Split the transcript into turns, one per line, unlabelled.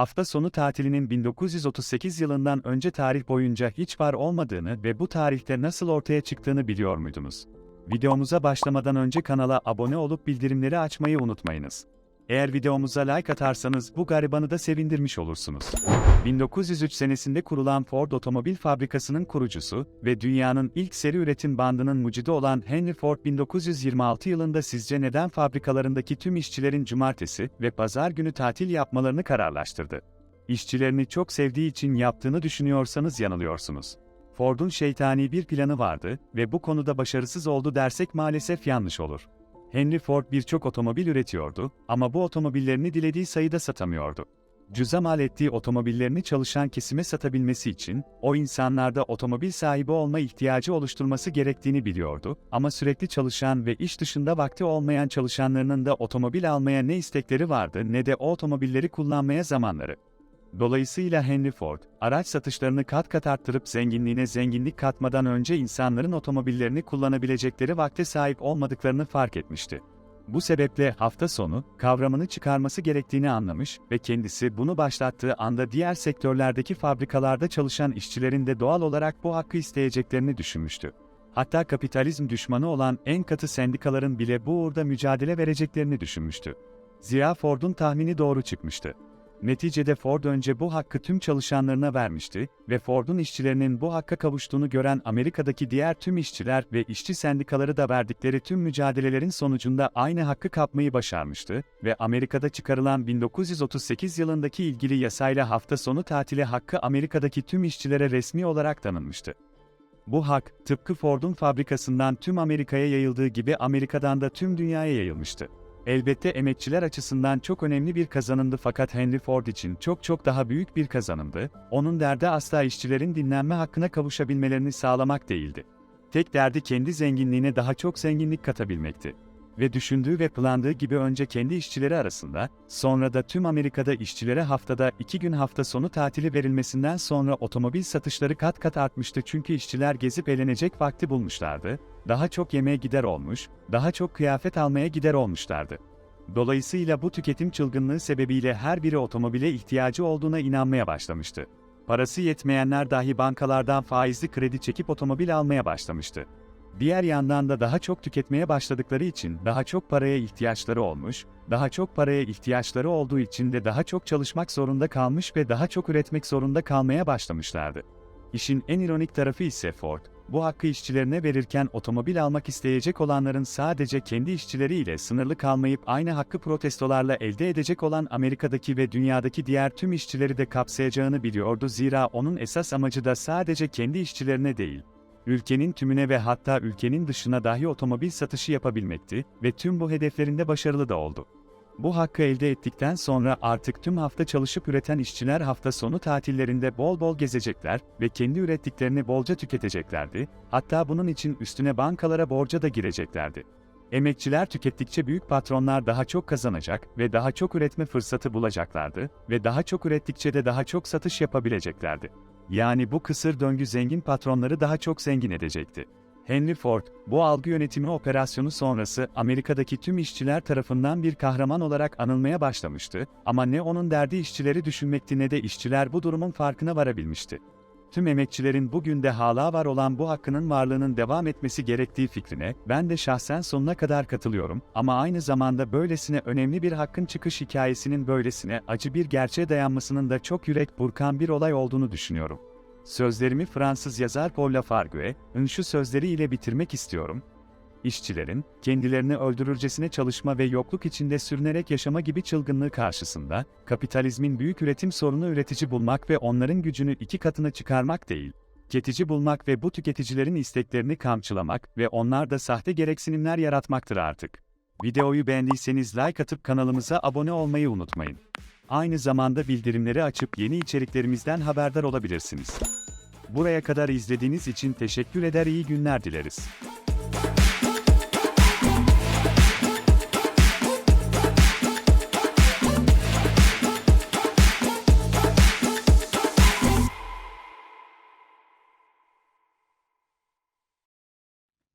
hafta sonu tatilinin 1938 yılından önce tarih boyunca hiç var olmadığını ve bu tarihte nasıl ortaya çıktığını biliyor muydunuz? Videomuza başlamadan önce kanala abone olup bildirimleri açmayı unutmayınız. Eğer videomuza like atarsanız bu garibanı da sevindirmiş olursunuz. 1903 senesinde kurulan Ford Otomobil Fabrikası'nın kurucusu ve dünyanın ilk seri üretim bandının mucidi olan Henry Ford 1926 yılında sizce neden fabrikalarındaki tüm işçilerin cumartesi ve pazar günü tatil yapmalarını kararlaştırdı? İşçilerini çok sevdiği için yaptığını düşünüyorsanız yanılıyorsunuz. Ford'un şeytani bir planı vardı ve bu konuda başarısız oldu dersek maalesef yanlış olur. Henry Ford birçok otomobil üretiyordu ama bu otomobillerini dilediği sayıda satamıyordu. Cüza mal ettiği otomobillerini çalışan kesime satabilmesi için, o insanlarda otomobil sahibi olma ihtiyacı oluşturması gerektiğini biliyordu ama sürekli çalışan ve iş dışında vakti olmayan çalışanlarının da otomobil almaya ne istekleri vardı ne de o otomobilleri kullanmaya zamanları. Dolayısıyla Henry Ford, araç satışlarını kat kat arttırıp zenginliğine zenginlik katmadan önce insanların otomobillerini kullanabilecekleri vakte sahip olmadıklarını fark etmişti. Bu sebeple hafta sonu kavramını çıkarması gerektiğini anlamış ve kendisi bunu başlattığı anda diğer sektörlerdeki fabrikalarda çalışan işçilerin de doğal olarak bu hakkı isteyeceklerini düşünmüştü. Hatta kapitalizm düşmanı olan en katı sendikaların bile bu uğurda mücadele vereceklerini düşünmüştü. Zira Ford'un tahmini doğru çıkmıştı. Neticede Ford önce bu hakkı tüm çalışanlarına vermişti ve Ford'un işçilerinin bu hakka kavuştuğunu gören Amerika'daki diğer tüm işçiler ve işçi sendikaları da verdikleri tüm mücadelelerin sonucunda aynı hakkı kapmayı başarmıştı ve Amerika'da çıkarılan 1938 yılındaki ilgili yasayla hafta sonu tatili hakkı Amerika'daki tüm işçilere resmi olarak tanınmıştı. Bu hak, tıpkı Ford'un fabrikasından tüm Amerika'ya yayıldığı gibi Amerika'dan da tüm dünyaya yayılmıştı. Elbette emekçiler açısından çok önemli bir kazanımdı fakat Henry Ford için çok çok daha büyük bir kazanımdı. Onun derdi asla işçilerin dinlenme hakkına kavuşabilmelerini sağlamak değildi. Tek derdi kendi zenginliğine daha çok zenginlik katabilmekti. Ve düşündüğü ve planladığı gibi önce kendi işçileri arasında, sonra da tüm Amerika'da işçilere haftada iki gün hafta sonu tatili verilmesinden sonra otomobil satışları kat kat artmıştı çünkü işçiler gezip eğlenecek vakti bulmuşlardı, daha çok yemeğe gider olmuş, daha çok kıyafet almaya gider olmuşlardı. Dolayısıyla bu tüketim çılgınlığı sebebiyle her biri otomobile ihtiyacı olduğuna inanmaya başlamıştı. Parası yetmeyenler dahi bankalardan faizli kredi çekip otomobil almaya başlamıştı. Diğer yandan da daha çok tüketmeye başladıkları için daha çok paraya ihtiyaçları olmuş, daha çok paraya ihtiyaçları olduğu için de daha çok çalışmak zorunda kalmış ve daha çok üretmek zorunda kalmaya başlamışlardı. İşin en ironik tarafı ise Ford, bu hakkı işçilerine verirken otomobil almak isteyecek olanların sadece kendi işçileriyle sınırlı kalmayıp aynı hakkı protestolarla elde edecek olan Amerika'daki ve dünyadaki diğer tüm işçileri de kapsayacağını biliyordu zira onun esas amacı da sadece kendi işçilerine değil, ülkenin tümüne ve hatta ülkenin dışına dahi otomobil satışı yapabilmekti ve tüm bu hedeflerinde başarılı da oldu. Bu hakkı elde ettikten sonra artık tüm hafta çalışıp üreten işçiler hafta sonu tatillerinde bol bol gezecekler ve kendi ürettiklerini bolca tüketeceklerdi, hatta bunun için üstüne bankalara borca da gireceklerdi. Emekçiler tükettikçe büyük patronlar daha çok kazanacak ve daha çok üretme fırsatı bulacaklardı ve daha çok ürettikçe de daha çok satış yapabileceklerdi. Yani bu kısır döngü zengin patronları daha çok zengin edecekti. Henry Ford, bu algı yönetimi operasyonu sonrası Amerika'daki tüm işçiler tarafından bir kahraman olarak anılmaya başlamıştı ama ne onun derdi işçileri düşünmekti ne de işçiler bu durumun farkına varabilmişti. Tüm emekçilerin bugün de hala var olan bu hakkının varlığının devam etmesi gerektiği fikrine ben de şahsen sonuna kadar katılıyorum ama aynı zamanda böylesine önemli bir hakkın çıkış hikayesinin böylesine acı bir gerçeğe dayanmasının da çok yürek burkan bir olay olduğunu düşünüyorum. Sözlerimi Fransız yazar Paul Lafargue'ın şu sözleriyle bitirmek istiyorum. İşçilerin, kendilerini öldürürcesine çalışma ve yokluk içinde sürünerek yaşama gibi çılgınlığı karşısında, kapitalizmin büyük üretim sorunu üretici bulmak ve onların gücünü iki katına çıkarmak değil, tüketici bulmak ve bu tüketicilerin isteklerini kamçılamak ve onlar da sahte gereksinimler yaratmaktır artık. Videoyu beğendiyseniz like atıp kanalımıza abone olmayı unutmayın. Aynı zamanda bildirimleri açıp yeni içeriklerimizden haberdar olabilirsiniz. Buraya kadar izlediğiniz için teşekkür eder iyi günler dileriz.